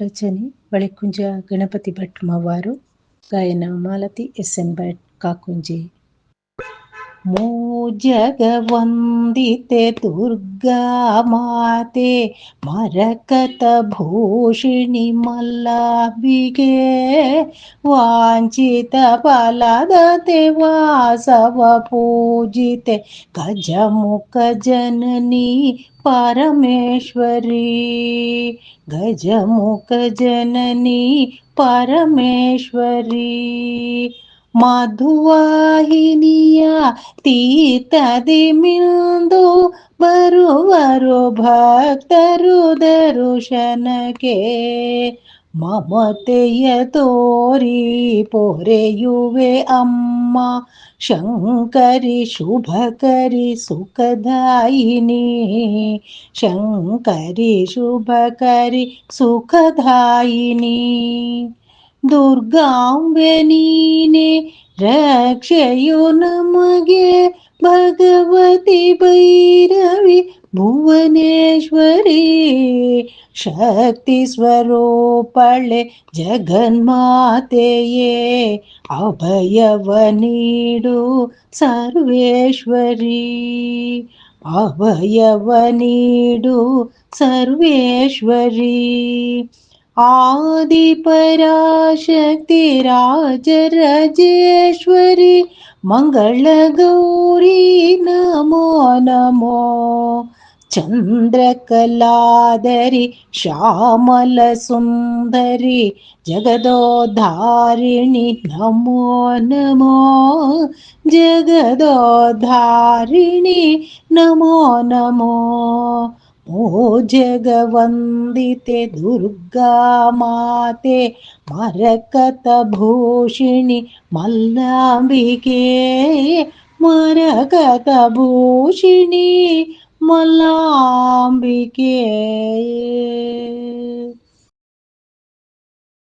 ರಚನೆ ಬಳಿಕುಂಜ ಗಣಪತಿ ಭಟ್ ಮವಾರು ಗಾಯನ Malathi S N Bhat Kakunje जगवन्दिते दुर्गमाते मरकत भूषिणि मल्लाविञ्चित पला दते वासव पूजिते गजमुकजननी परमेश्वरी। ಗಜಮುಖ ಜನನಿ ಪರಮೇಶ್ವರಿ ಗಜಮುಖ ಜನನಿ ಪರಮೇಶ್ವರಿ ಮಧುವಾಹಿನಿಯ ತೀರ್ಥದಿ ಮಿಂದು ಬರುವರು ಭಕ್ತರು ದರುಶನಕ್ಕೆ ಮಮತೆಯ ತೋರಿ ಪೊರೆಯುವೆ ಅಮ್ಮ ಶಂಕರಿ ಶುಭಕರಿ ಸುಖದಾಯಿನಿ ಶಂಕರಿ ಶುಭಕರಿ ಸುಖದಾಯಿನಿ दुर्गाम्बनीने रक्षयो नमगे भगवति भैरवि भुवनेश्वरी शक्ति स्वरूपले जगन्मातये अभयवनीडु सर्वेश्वरी। अभयवनीडु सर्वेश्वरी। आदिपराशक्तिराजराजेश्वरी मङ्गलगौरी नमो नमो। चन्द्रकलादरि श्यामलसुन्दरि जगदोद्धारिणि नमो नमो। जगदोद्धारिणि नमो नमो। ओ जगवन्दिते दुर्गा माते मरकतभूषिणि मल्लाम्बिके मरकतभूषिणि मल्लाम्बिके